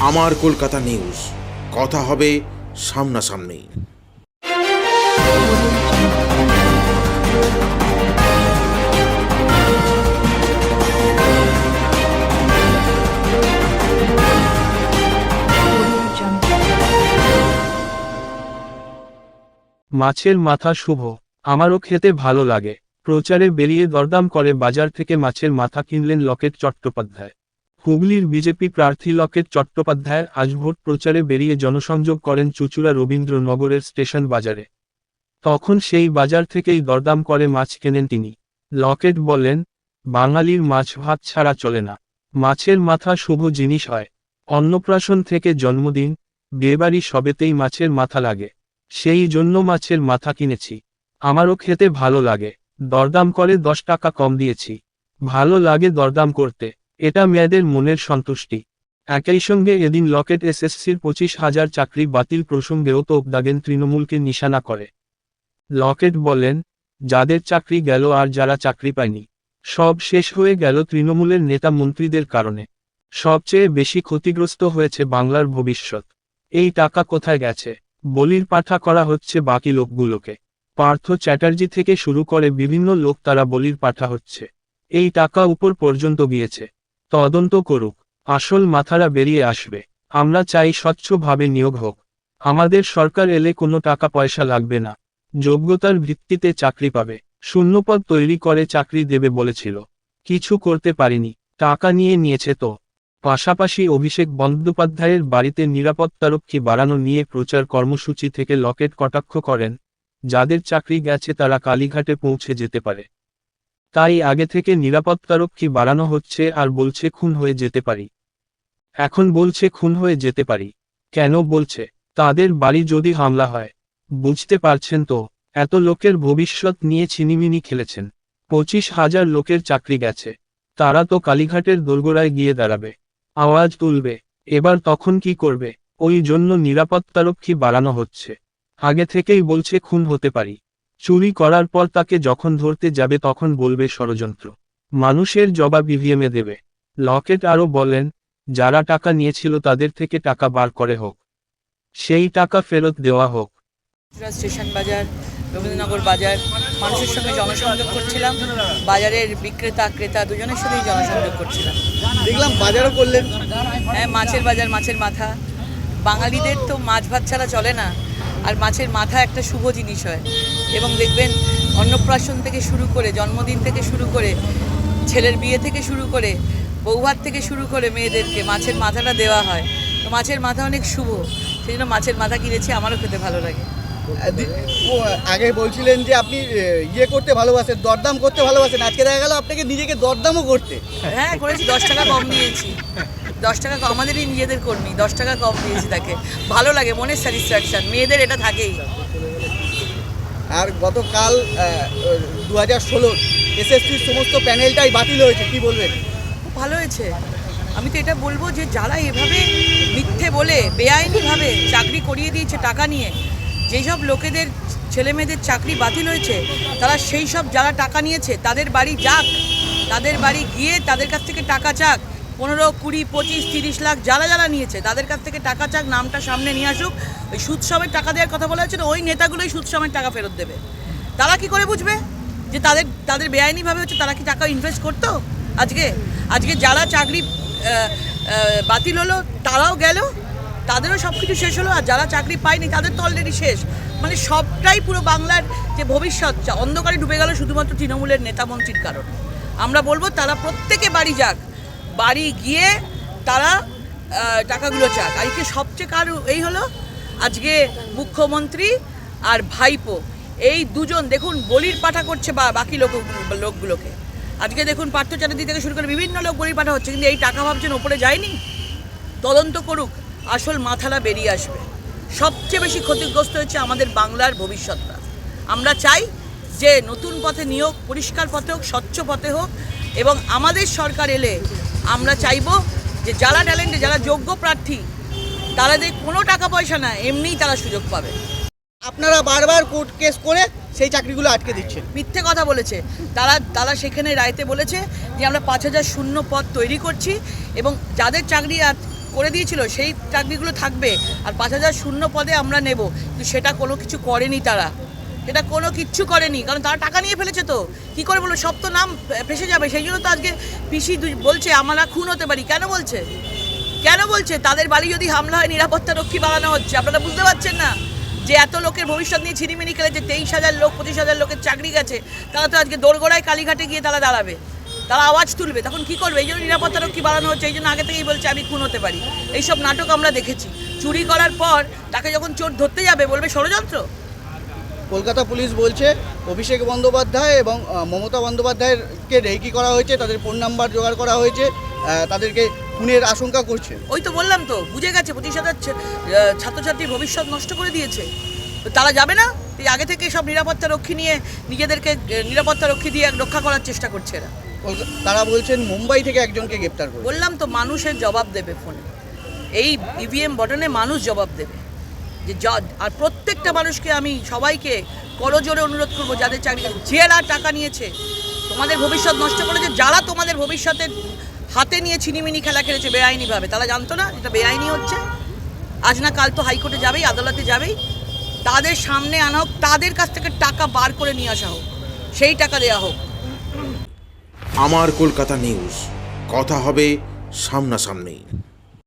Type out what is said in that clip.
আমার কলকাতা নিউজ। কথা হবে সামনাসামনি। মাছের মাথা শুভ। আমারও খেতে ভালো লাগে। প্রচারে বেরিয়ে দরদাম করে বাজার থেকে মাছের মাথা কিনলেন লকেট চট্টোপাধ্যায়। হুগলির বিজেপি প্রার্থী লকেট চট্টোপাধ্যায়ের আজ ভোট প্রচারে বেরিয়ে জনসংযোগ করেন চুচুড়া রবীন্দ্রনগরের স্টেশন বাজারে। তখন সেই বাজার থেকেই দরদাম করে মাছ কেনেন তিনি। লকেট বলেন, বাঙালির মাছ ভাত ছাড়া চলে না। মাছের মাথা শুভ জিনিস হয়। অন্নপ্রাশন থেকে জন্মদিন, বিয়েবাড়ি সবেতেই মাছের মাথা লাগে। সেই জন্য মাছের মাথা কিনেছি। আমারও খেতে ভালো লাগে। দরদাম করে দশ টাকা কম দিয়েছি। ভালো লাগে দরদাম করতে। এটা মেয়েদের মনের সন্তুষ্টি। একই সঙ্গে এদিন লকেট এসএসসির পঁচিশ হাজার চাকরি বাতিল প্রসঙ্গেও তোপ দাগেন তৃণমূলকে নিশানা করে। লকেট বলেন, যাদের চাকরি গেল আর যারা চাকরি পায়নি, সব শেষ হয়ে গেল তৃণমূলের নেতা মন্ত্রীদের কারণে। সবচেয়ে বেশি ক্ষতিগ্রস্ত হয়েছে বাংলার ভবিষ্যৎ। এই টাকা কোথায় গেছে? বলির পাঠা করা হচ্ছে বাকি লোকগুলোকে। পার্থ চ্যাটার্জি থেকে শুরু করে বিভিন্ন লোক তারা বলির পাঠা হচ্ছে। এই টাকা উপর পর্যন্ত গিয়েছে। তদন্ত করুক। আসল মাথারা বেরিয়ে আসবে। আমরা চাই স্বচ্ছভাবে নিয়োগ হোক। আমাদের সরকার এলে কোনো টাকা পয়সা লাগবে না। যোগ্যতার ভিত্তিতে চাকরি পাবে। শূন্যপদ তৈরি করে চাকরি দেবে বলেছিল। কিছু করতে পারিনি। টাকা নিয়ে নিয়েছে তো। পাশাপাশি অভিষেক বন্দ্যোপাধ্যায়ের বাড়িতে নিরাপত্তারক্ষী বাড়ানো নিয়ে প্রচার কর্মসূচি থেকে লকেট কটাক্ষ করেন। যাদের চাকরি গেছে তারা কালীঘাটে পৌঁছে যেতে পারে। তাই আগে থেকে নিরাপত্তারক্ষী বাড়ানো হচ্ছে আর বলছে খুন হয়ে যেতে পারি। এখন বলছে খুন হয়ে যেতে পারি। কেন বলছে? তাদের বাড়ি যদি হামলা হয়। বুঝতে পারছেন তো? এত লোকের ভবিষ্যৎ নিয়ে ছিনিমিনি খেলেছেন। পঁচিশ হাজার লোকের চাকরি গেছে। তারা তো কালীঘাটের দোরগোড়ায় গিয়ে দাঁড়াবে। আওয়াজ তুলবে। এবার তখন কি করবে? ওই জন্য নিরাপত্তারক্ষী বাড়ানো হচ্ছে। আগে থেকেই বলছে খুন হতে পারি। চুরি করার পর তাকে যখন ধরতে যাবে তখন বলবে ষড়যন্ত্র। মানুষের জবাব ইভিএমে দেবে। লকেট আরও বলেন যারা টাকা নিয়েছিল তাদের থেকে টাকা বার করে হোক। সেই টাকা ফেরত দেওয়া হোক। স্টেশন বাজার রবীন্দ্রনগর বাজার মানুষের সঙ্গে জনসংযোগ করছিলাম। বাজারের বিক্রেতা ক্রেতা দুজনের সাথেই জনসংযোগ করছিলাম। দেখলাম বাজারও করলেন। হ্যাঁ মাছের বাজার মাছের মাথা। বাঙালিদের তো মাছ ভাত ছাড়া চলে না। আর মাছের মাথা একটা শুভ জিনিস হয়। এবং দেখবেন অন্নপ্রাশন থেকে শুরু করে জন্মদিন থেকে শুরু করে ছেলের বিয়ে থেকে শুরু করে বৌভাত থেকে শুরু করে মেয়েদেরকে মাছের মাথাটা দেওয়া হয়। তো মাছের মাথা অনেক শুভ। সেই জন্য মাছের মাথা কিনেছি আমারও খেতে ভালো লাগে। আগে বলছিলেন যে আপনি ইয়ে করতে ভালোবাসেন দরদাম করতে ভালোবাসেন। আজকে দেখা গেল আপনাকে নিজেকে দরদামও করতে। হ্যাঁ করেছি দশ টাকা কম দিয়েছি। দশ টাকা আমাদেরই নিজেদের কর্মী দশ টাকা কম দিয়েছি তাকে। ভালো লাগে মনের স্যাটিসফ্যাকশন মেয়েদের এটা থাকেই। আর গতকাল দু হাজার ষোলোর এসএসসির সমস্ত প্যানেলটাই বাতিল হয়েছে কি বলবেন? খুব ভালো হয়েছে। আমি তো এটা বলব যে যারা এভাবে মিথ্যে বলে বেআইনিভাবে চাকরি করিয়ে দিয়েছে টাকা নিয়ে যেই সব লোকেদের ছেলে মেয়েদের চাকরি বাতিল হয়েছে তারা সেই সব যারা টাকা নিয়েছে তাদের বাড়ি যাক তাদের বাড়ি গিয়ে তাদের কাছ থেকে টাকা চাক। পনেরো কুড়ি পঁচিশ তিরিশ লাখ যারা যারা নিয়েছে তাদের কাছ থেকে টাকা চাক নামটা সামনে নিয়ে আসুক। ওই সুদ সমেত টাকা দেওয়ার কথা বলা হয়েছে না, ওই নেতাগুলোই সুদ সমেত টাকা ফেরত দেবে। তারা কি করে বুঝবে যে তাদের তাদের বেআইনিভাবে হচ্ছে তারা কি টাকা ইনভেস্ট করতো? আজকে আজকে যারা চাকরি বাতিল হলো তারাও গেল তাদেরও সব কিছু শেষ হলো আর যারা চাকরি পায়নি তাদের তো অলরেডি শেষ। মানে সবটাই পুরো বাংলার যে ভবিষ্যৎ অন্ধকারে ডুবে গেল শুধুমাত্র তৃণমূলের নেতা মন্ত্রীর কারণে। আমরা বলব তারা প্রত্যেকে বাড়ি যাক। বাড়ি গিয়ে তারা টাকাগুলো চাক। আজকে সবচেয়ে কার, এই হলো আজকে মুখ্যমন্ত্রী আর ভাইপো। এই দুজন, দেখুন, বলির পাঠা করছে বা বাকি লোক, লোকগুলোকে। আজকে দেখুন, পার্থ চ্যাটার্জি থেকে শুরু করে বিভিন্ন লোক বলির পাঠা হচ্ছে, কিন্তু এই টাকা ভাবছেন ওপরে যায়নি? তদন্ত করুক, আসল মাথাটা বেরিয়ে আসবে। সবচেয়ে বেশি ক্ষতিগ্রস্ত হচ্ছে আমাদের বাংলার ভবিষ্যৎটা। আমরা চাই যে নতুন পথে নিয়োগ, পরিষ্কার পথে হোক, স্বচ্ছ পথে হোক, এবং আমাদের সরকার এলে আমরা চাইব যে যারা ট্যালেন্টে যারা যোগ্য প্রার্থী তারা তাদের কোনো টাকা পয়সা না এমনিই তারা সুযোগ পাবে। আপনারা বারবার কোর্ট কেস করে সেই চাকরিগুলো আটকে দিচ্ছেন। মিথ্যে কথা বলেছে। তারা তারা সেখানে রায়তে বলেছে যে আমরা পাঁচ হাজার শূন্য পদ তৈরি করছি এবং যাদের চাকরি করে দিয়েছিল সেই চাকরিগুলো থাকবে। আর পাঁচ হাজার শূন্য পদে আমরা নেব। কিন্তু সেটা কোনো কিছু করেনি তারা। সেটা কোনো কিচ্ছু করেনি, কারণ তারা টাকা নিয়ে ফেলেছে তো। কি করে বলব, সব তো নাম ফেসে যাবে, সেই জন্য তো আজকে পিসি বলছে, আমরা খুন হতে পারি। কেন বলছে? কেন বলছে? তাদের বাড়ি যদি হামলা হয়, নিরাপত্তা রক্ষী বাড়ানো হচ্ছে। আপনারা বুঝতে পারছেন না যে এত লোকের ভবিষ্যৎ নিয়ে ছিনিমিনি খেলেছে, তেইশ হাজার লোক, পঁচিশ হাজার লোকের চাকরি গেছে। তারা তো আজকে দোরগোড়ায় কালীঘাটে গিয়ে তারা দাঁড়াবে। তারা আওয়াজ তুলবে, তখন কি করবে? এই জন্য নিরাপত্তা রক্ষী বাড়ানো হচ্ছে, এই জন্য আগে থেকেই বলছে, আমি খুন হতে পারি। এইসব নাটক আমরা দেখেছি। চুরি করার পর তাকে যখন চোর ধরতে যাবে, বলবে ষড়যন্ত্র? কলকাতা পুলিশ বলছে অভিষেক বন্দ্যোপাধ্যায় এবং মমতা বন্দ্যোপাধ্যায়কে রেকি করা হয়েছে তাদের ফোন নাম্বার জোগাড় করা হয়েছে তাদেরকে খুনের আশঙ্কা করছে। ওই তো বললাম তো বুঝে গেছে পঁচিশ হাজার ছাত্রছাত্রীর ভবিষ্যৎ নষ্ট করে দিয়েছে। তো তারা যাবে না? এই আগে থেকে সব নিরাপত্তা রক্ষী নিয়ে নিজেদেরকে নিরাপত্তা রক্ষী দিয়ে রক্ষা করার চেষ্টা করছে এরা। তারা বলছেন মুম্বাই থেকে একজনকে গ্রেপ্তার করবে বললাম তো মানুষের জবাব দেবে ফোনে। এই ইভিএম বটনে মানুষ জবাব দেবে। যে আর প্রত্যেকটা মানুষকে আমি সবাইকে করজোরে অনুরোধ করব, যাদের চাকরি যারা টাকা নিয়েছে, তোমাদের ভবিষ্যৎ নষ্ট করেছে, যারা তোমাদের ভবিষ্যতে হাতে নিয়ে ছিনিমিনি খেলা খেলেছে বেআইনিভাবে, তারা জানতো না, এটা বেআইনি হচ্ছে। আজ না কাল তো হাইকোর্টে যাবেই, আদালতে যাবেই। তাদের সামনে আনা হোক, তাদের কাছ থেকে টাকা বার করে নিয়ে আসা হোক, সেই টাকা দেওয়া হোক। আমার কলকাতা নিউজ, কথা হবে সামনাসামনি